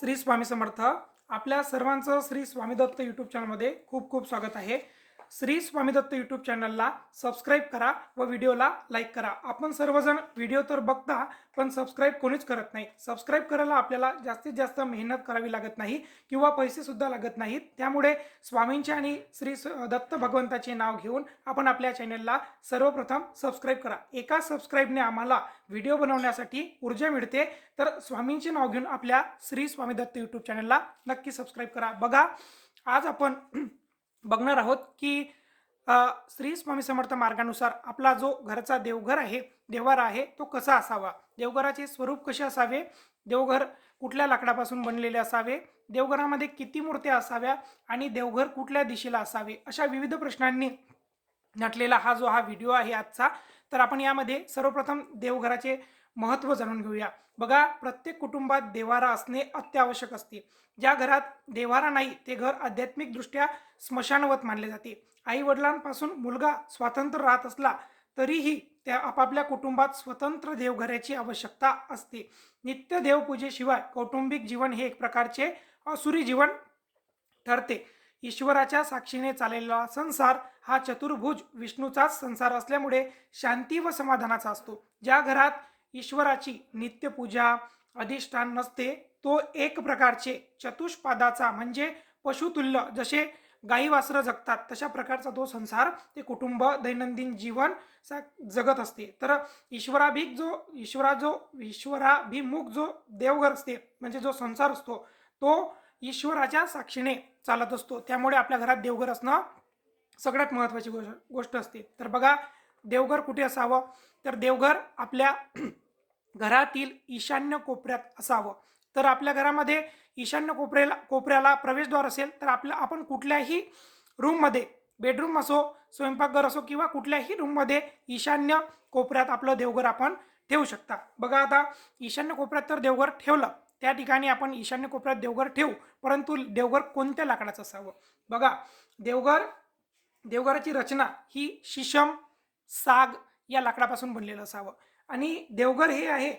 श्री स्वामी समर्थ. आपल्या सर्वांचं श्री स्वामी दत्त यूट्यूब चॅनलमध्ये खूप खूप स्वागत आहे. श्री स्वामी दत्त यूट्यूब चॅनलला सबस्क्राईब करा व व्हिडिओला लाईक करा. आपण सर्वजण व्हिडिओ तर बघता पण सबस्क्राईब कोणीच करत नाही. सबस्क्राईब करायला आपल्याला जास्तीत जास्त मेहनत करावी लागत नाही किंवा पैसेसुद्धा लागत नाहीत. त्यामुळे स्वामींचे आणि श्री दत्त भगवंताचे नाव घेऊन आपण आपल्या चॅनलला सर्वप्रथम सबस्क्राईब करा. एका सबस्क्राईबने आम्हाला व्हिडिओ बनवण्यासाठी ऊर्जा मिळते. तर स्वामींचे नाव घेऊन आपल्या श्री स्वामी दत्त यूट्यूब चॅनलला नक्की सबस्क्राईब करा. बघा आज आपण बघणार आहोत की अ, श्री स्वामी समर्थ मार्गानुसार आपला जो घरचा देवघर आहे देवारा आहे तो कसा असावा? देवघराचे स्वरूप कसे असावे? देवघर कुठल्या लाकडापासून बनलेले असावे? देवघरामध्ये किती मूर्त्या असाव्या? आणि देवघर कुठल्या दिशेला असावे? अशा विविध प्रश्नांनी नटलेला हा जो हा व्हिडिओ आहे आजचा तर आपण यामध्ये सर्वप्रथम देवघराचे महत्त्व जाणून घेऊया. बघा प्रत्येक कुटुंबात देवारा असणे अत्यावश्यक असते. ज्या घरात देवारा नाही ते घर आध्यात्मिकदृष्ट्या स्मशानवत मानले जाते. आई वडिलांपासून मुलगा स्वातंत्र्य राहत असला तरीही त्या आपापल्या कुटुंबात स्वतंत्र देवघराची आवश्यकता असते. नित्य देवपूजेशिवाय कौटुंबिक जीवन हे एक प्रकारचे असुरी जीवन ठरते. ईश्वराच्या साक्षीने चाललेला संसार हा चतुर्भुज विष्णूचाच संसार असल्यामुळे शांती व समाधानाचा असतो. ज्या घरात ईश्वराची नित्यपूजा अधिष्ठान नसते तो एक प्रकारचे चतुष्पादाचा म्हणजे पशुतुल्य जसे गाई वासरं जगतात तशा प्रकारचा तो संसार ते कुटुंब दैनंदिन जीवन सा जगत असते. तर ईश्वराभिक जो ईश्वरा जो ईश्वराभिमुख जो देवघर असते म्हणजे जो संसार असतो तो ईश्वराच्या साक्षीने चालत असतो. त्यामुळे आपल्या घरात देवघर असणं सगळ्यात महत्त्वाची गोष्ट गोष्ट असते. तर बघा देवघर कुठे असावं? तर देवघर आपल्या घरातील ईशान्य कोपऱ्यात असावं. तर आपल्या घरामध्ये ईशान्य कोपऱ्याला कोपऱ्याला प्रवेशद्वार असेल तर आपलं आपण कुठल्याही रूममध्ये बेडरूम असो स्वयंपाकघर असो किंवा कुठल्याही रूममध्ये ईशान्य कोपऱ्यात आपलं देवघर आपण ठेवू शकता. बघा आता ईशान्य कोपऱ्यात तर देवघर ठेवलं. त्या ठिकाणी आपण ईशान्य कोपऱ्यात देवघर ठेवू. परंतु देवघर कोणत्या लाकडाचं असावं? बघा देवघर देवघराची रचना ही शिशम साग या लाकडापासून बनलेलं असावं. आणि देवघर हे आहे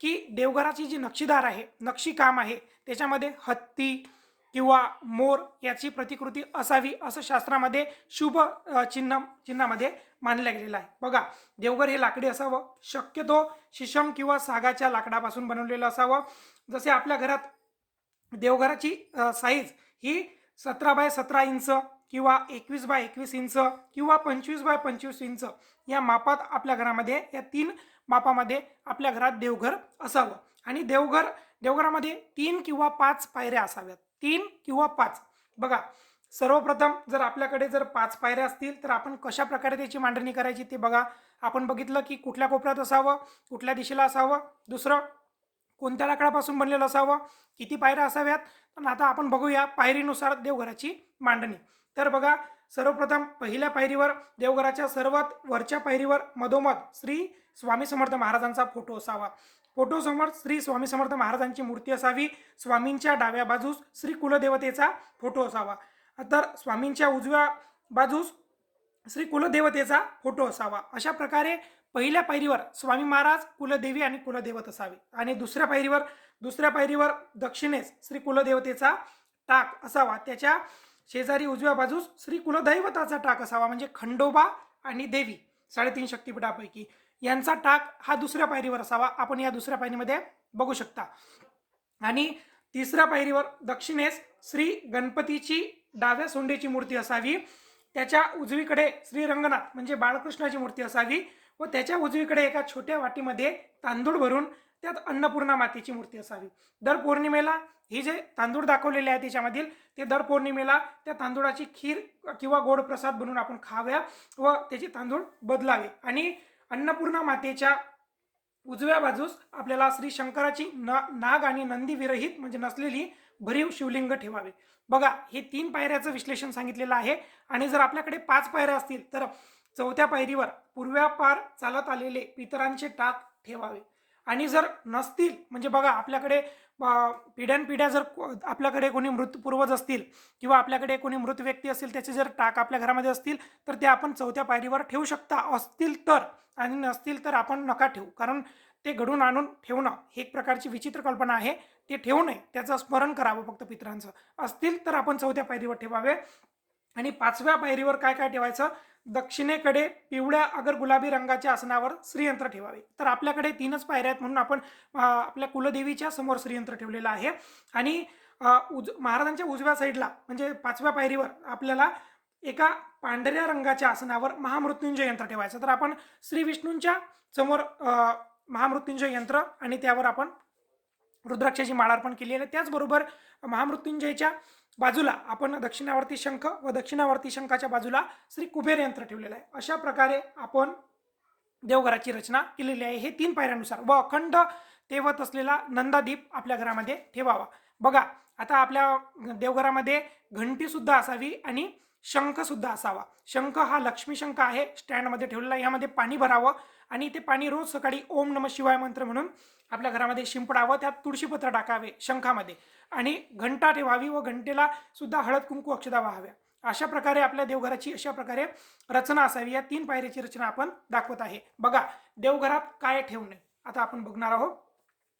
की देवघराची जी नक्षीदार आहे नक्षीकाम आहे त्याच्यामध्ये हत्ती किंवा मोर याची प्रतिकृती असावी असं शास्त्रामध्ये शुभ चिन्ह चिन्हामध्ये मानलं गेलेलं आहे. बघा देवघर हे लाकडी असावं. शक्यतो शिशम किंवा सागाच्या लाकडापासून बनवलेलं असावं. जसे आपल्या घरात देवघराची साईज ही सतरा बाय सतरा इंच किंवा एकवीस बाय एकवीस इंच किंवा पंचवीस बाय पंचवीस इंच या मापात आपल्या घरामध्ये या तीन मापामध्ये आपल्या घरात देवघर असावं. आणि देवघर देवघरामध्ये तीन किंवा पाच पायऱ्या असाव्यात. तीन किंवा पाच. बघा सर्वप्रथम जर आपल्याकडे जर पाच पायऱ्या असतील तर आपण कशा प्रकारे त्याची मांडणी करायची ते बघा. आपण बघितलं की कुठल्या कोपऱ्यात असावं कुठल्या दिशेला असावं. दुसरं कोणत्या लाकडापासून बनलेलं असावं किती पायऱ्या असाव्यात. पण आता आपण बघूया पायरीनुसार देवघराची मांडणी. तर बघा सर्वप्रथम पहिल्या पायरीवर देवघराच्या सर्वात वरच्या पायरीवर मधोमध श्री स्वामी समर्थ महाराजांचा फोटो असावा. फोटोसमोर श्री स्वामी समर्थ महाराजांची मूर्ती असावी. स्वामींच्या डाव्या बाजूस श्री कुलदेवतेचा फोटो असावा. तर स्वामींच्या उजव्या बाजूस श्री कुलदेवतेचा फोटो असावा. अशा प्रकारे पहिल्या पायरीवर स्वामी महाराज कुलदेवी आणि कुलदेवत असावे. आणि दुसऱ्या पायरीवर दुसऱ्या पायरीवर दक्षिणेस श्री कुलदेवतेचा टाक असावा. त्याच्या शेजारी उजव्या बाजूस श्री कुलदैवताचा टाक असावा म्हणजे खंडोबा आणि देवी साडेतीन शक्तिपीठापैकी. यांचा टाक हा दुसऱ्या पायरीवर असावा. आपण या दुसऱ्या पायरीमध्ये बघू शकता. आणि तिसऱ्या पायरीवर दक्षिणेस श्री गणपतीची डाव्या सोंडेची मूर्ती असावी. त्याच्या उजवीकडे श्री रंगनाथ म्हणजे बाळकृष्णाची मूर्ती असावी व त्याच्या उजवीकडे एका छोट्या वाटीमध्ये तांदूळ भरून त्यात अन्नपूर्णा मातेची मूर्ती असावी. दर पौर्णिमेला ही जे तांदूळ दाखवलेले आहे त्याच्यामधील ते दर पौर्णिमेला त्या तांदूळाची खीर किंवा गोड प्रसाद बनवून आपण खाव्या व त्याचे तांदूळ बदलावे. आणि अन्नपूर्णा मातेच्या उजव्या बाजूस आपल्याला श्री शंकराची न नाग आणि नंदी विरहित म्हणजे नसलेली भरीव शिवलिंग ठेवावे. बघा हे तीन पायऱ्याचं विश्लेषण सांगितलेलं आहे. आणि जर आपल्याकडे पाच पायऱ्या असतील तर चौथ्या पायरीवर पूर्व्यापार चालत आलेले पितरांचे टाक ठेवावे. आणि जर नसतील म्हणजे बघा आपल्याकडे पिढ्यानपिढ्या जर को- आपल्याकडे कोणी मृतपूर्वज असतील किंवा आपल्याकडे कोणी मृत व्यक्ती असतील त्याचे जर टाक आपल्या घरामध्ये असतील तर ते आपण चौथ्या पायरीवर ठेवू शकता. असतील तर आणि नसतील तर आपण नका ठेवू. कारण ते घडून आणून ठेवणं ही एक प्रकारची विचित्र कल्पना आहे. ते ठेवू नये. त्याचं स्मरण करावं फक्त पित्रांचं. असतील तर आपण चौथ्या पायरीवर ठेवावे. आणि पाचव्या पायरीवर काय काय ठेवायचं? दक्षिणेकडे पिवळ्या अगर गुलाबी रंगाच्या आसनावर श्रीयंत्र ठेवावे. तर आपल्याकडे तीनच पायऱ्या आहेत म्हणून आपण आपल्या कुलदेवीच्या समोर श्रीयंत्र ठेवलेलं आहे. आणि उज महाराजांच्या उजव्या साईडला म्हणजे पाचव्या पायरीवर आपल्याला एका पांढऱ्या रंगाच्या आसनावर महामृत्युंजय यंत्र ठेवायचं. तर आपण श्री विष्णूंच्या समोर महामृत्युंजय यंत्र आणि त्यावर आपण रुद्राक्षाची माळ अर्पण केली आहे. त्याचबरोबर महामृत्युंजयच्या बाजूला आपण दक्षिणावर्ती शंख व दक्षिणावर्ती शंखाच्या बाजूला श्री कुबेर यंत्र ठेवलेलं आहे. अशा प्रकारे आपण देवघराची रचना केलेली आहे. हे तीन पायऱ्यानुसार व अखंड तेवत असलेला नंदादीप आपल्या घरामध्ये ठेवावा. बघा आता आपल्या देवघरामध्ये घंटीसुद्धा असावी आणि शंखसुद्धा असावा. शंख हा लक्ष्मी शंख आहे. स्टँडमध्ये ठेवलेला यामध्ये पाणी भरावं. आणि ते पाणी रोज सकाळी ओम नम शिवाय मंत्र म्हणून आपल्या घरामध्ये शिंपडावं त्यात तुळशीपत्र टाकावे शंखामध्ये. आणि घंटा ठेवावी व घंटेला सुद्धा हळद कुंकू अक्षदा व्हाव्या. अशा प्रकारे आपल्या देवघराची अशा प्रकारे रचना असावी. या तीन पायरीची रचना आपण दाखवत आहे. बघा देवघरात काय ठेवू नये आता आपण बघणार आहोत.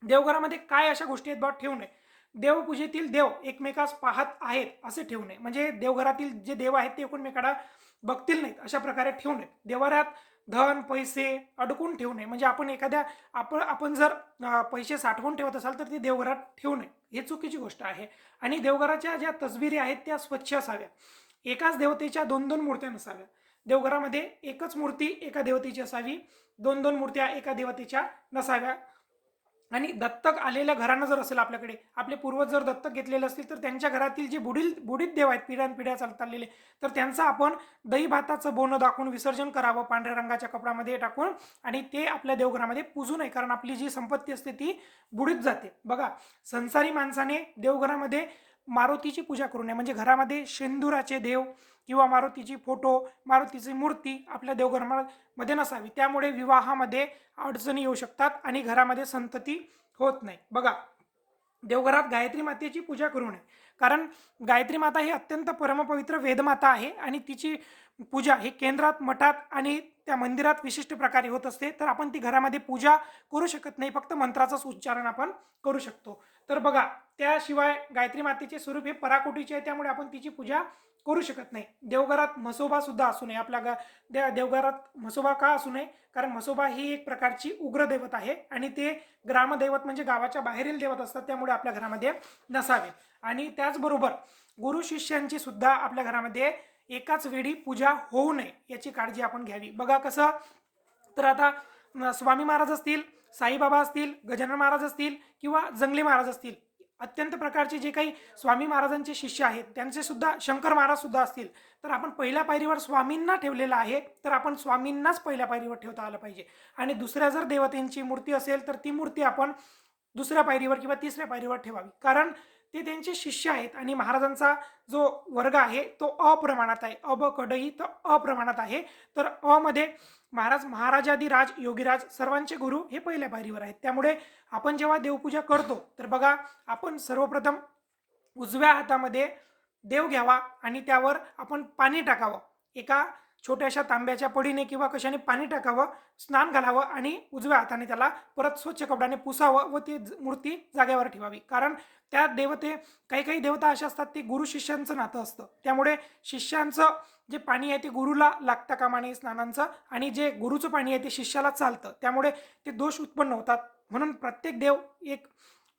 देवघरामध्ये काय अशा गोष्टी आहेत बा? ठेवू नये देवपूजेतील देव एकमेकास पाहत आहेत असे ठेवू नये म्हणजे देवघरातील जे देव आहेत ते एकूणमेकाला बघतील नाहीत. अशा प्रकारे ठेवू नये देवाऱ्यात धन पैसे अडकून ठेवू नये. म्हणजे आपण एखाद्या आपण आपण जर पैसे साठवून ठेवत असाल तर ते देवघरात ठेवू नये. हे चुकीची गोष्ट आहे. आणि देवघराच्या ज्या तसबिरी आहेत त्या स्वच्छ असाव्या. एकाच देवतेच्या दोन दोन मूर्त्या नसाव्या. देवघरामध्ये एकच मूर्ती एका देवतेची असावी. दोन दोन मूर्त्या एका देवतेच्या नसाव्या. आणि दत्तक आलेल्या घरानं जर असेल आपल्याकडे आपले पूर्वज जर दत्तक घेतलेले असतील तर त्यांच्या घरातील जे बुडील बुडीत देव आहेत पिढ्यानपिढ्या चालत आलेले तर त्यांचं आपण दही भाताचं बोनं दाखवून विसर्जन करावं पांढऱ्या रंगाच्या कपड्यामध्ये टाकून आणि ते आपल्या देवघरामध्ये पूजू नये. कारण आपली जी संपत्ती असते ती बुडीत जाते. बघा संसारी माणसाने देवघरामध्ये मारुतीची पूजा करू नये. म्हणजे घरामध्ये शेंदुराचे देव किंवा मारुतीची फोटो मारुतीची मूर्ती आपल्या देवघरामध्ये नसावी. त्यामुळे विवाहामध्ये अडचणी येऊ शकतात आणि घरामध्ये संतती होत नाही. बघा देवघरात गायत्री मातेची पूजा करू नये. कारण गायत्री माता ही अत्यंत परमपवित्र वेदमाता आहे आणि तिची पूजा ही केंद्रात मठात आणि त्या मंदिरात विशिष्ट प्रकारे होत असते. तर आपण ती घरामध्ये पूजा करू शकत नाही. फक्त मंत्राचंच उच्चारण आपण करू शकतो. तर बघा त्याशिवाय गायत्री मातेचे स्वरूप हे पराकोटीचे आहे त्यामुळे आपण तिची पूजा करू शकत नाही. देवघरात म्हसोबा सुद्धा असू नये. आपल्या गा दे देवघरात म्हसोबा का असू नये? कारण म्हसोबा ही एक प्रकारची उग्र दैवत आहे आणि ते ग्रामदैवत म्हणजे गावाच्या बाहेरील देवत असतात त्यामुळे आपल्या घरामध्ये नसावे. आणि त्याचबरोबर गुरु शिष्यांची सुद्धा आपल्या घरामध्ये एकाच वेळी पूजा होऊ नये याची काळजी आपण घ्यावी. बघा कसं तर आता स्वामी महाराज असतील साईबाबा असतील गजानन महाराज असतील किंवा जंगली महाराज असतील अत्यंत प्रकारचे जे काही स्वामी महाराजांचे शिष्य आहेत त्यांचे सुद्धा शंकर महाराज सुद्धा असतील तर आपण पहिल्या पायरीवर स्वामींना ठेवलेलं आहे तर आपण स्वामींनाच पहिल्या पायरीवर ठेवता आलं पाहिजे. आणि दुसऱ्या जर देवतेंची मूर्ती असेल तर ती मूर्ती आपण दुसऱ्या पायरीवर किंवा तिसऱ्या पायरीवर ठेवावी. कारण ते त्यांचे शिष्य आहेत आणि महाराजांचा जो वर्ग आहे तो अप्रमाणात आहे. अब कडही तर अप्रमाणात आहे. तर अ मध्ये महाराज महाराजाधिराज योगीराज सर्वांचे गुरु हे पहिल्या पायरीवर आहेत. त्यामुळे आपण जेव्हा देवपूजा करतो तर बघा आपण सर्वप्रथम उजव्या हातामध्ये देव घ्यावा आणि त्यावर आपण पाणी टाकावं. एका छोट्याशा तांब्याच्या पडीने किंवा कशाने पाणी टाकावं स्नान घालावं आणि उजव्या हाताने त्याला परत स्वच्छ कपड्याने पुसावं व ती मूर्ती जागेवर ठेवावी. कारण त्या देवते काही काही देवता अशा असतात ते गुरु शिष्यांचं नातं असतं. त्यामुळे शिष्यांचं जे पाणी आहे ते गुरुला लागतं कामाने स्नानांचं आणि जे गुरुचं पाणी आहे ते शिष्याला चालतं. त्यामुळे ते दोष उत्पन्न होतात. म्हणून प्रत्येक देव एक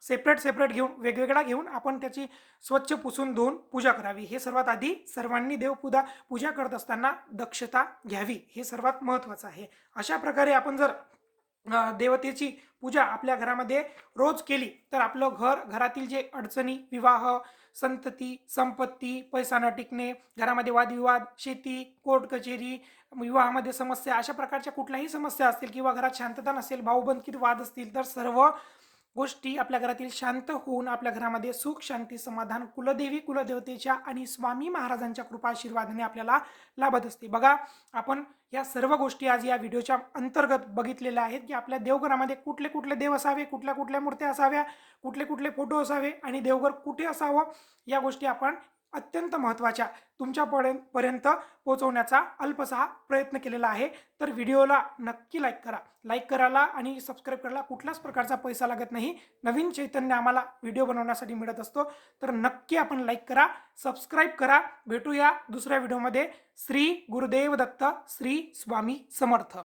सेपरेट सेपरेट घेऊन वेगवेगळा घेऊन आपण त्याची स्वच्छ पुसून धुवून पूजा करावी. हे सर्वात आधी सर्वांनी देवपूजा पूजा करत असताना दक्षता घ्यावी. हे सर्वात महत्त्वाचं आहे. अशा प्रकारे आपण जर देवतेची पूजा आपल्या घरामध्ये रोज केली तर आपलं घर घरातील जे अडचणी विवाह संतती संपत्ती पैसा न टिकणे घरामध्ये वादविवाद शेती कोर्ट कचेरी विवाहामध्ये समस्या अशा प्रकारच्या कुठल्याही समस्या असतील किंवा घरात शांतता नसेल भाऊबंदकीत वाद असतील तर सर्व गोष्टी आपल्या घरातील शांत होऊन आपल्या घरामध्ये सुख शांती समाधान कुलदेवी कुलदेवतेच्या आणि स्वामी महाराजांच्या कृपा आशीर्वादाने आपल्याला लाभत असते. बघा आपण या सर्व गोष्टी आज या व्हिडिओच्या अंतर्गत बघितलेल्या आहेत की आपल्या देवघरामध्ये कुठले कुठले देव असावे कुठल्या कुठल्या मूर्त्या असाव्या कुठले कुठले फोटो असावे आणि देवघर कुठे असावं या गोष्टी आपण अत्यंत महत्त्वाच्या तुमच्यापर्यंत पर्यंत पोहोचवण्याचा अल्पसा प्रयत्न केलेला आहे. तर व्हिडिओला नक्की लाईक करा. लाईक करायला आणि सबस्क्राईब करायला कुठल्याच प्रकारचा पैसा लागत नाही. नवीन चैतन्य आम्हाला व्हिडिओ बनवण्यासाठी मिळत असतो. तर नक्की आपण लाईक करा सबस्क्राईब करा. भेटूया दुसऱ्या व्हिडिओमध्ये. श्री गुरुदेव दत्त श्री स्वामी समर्थ.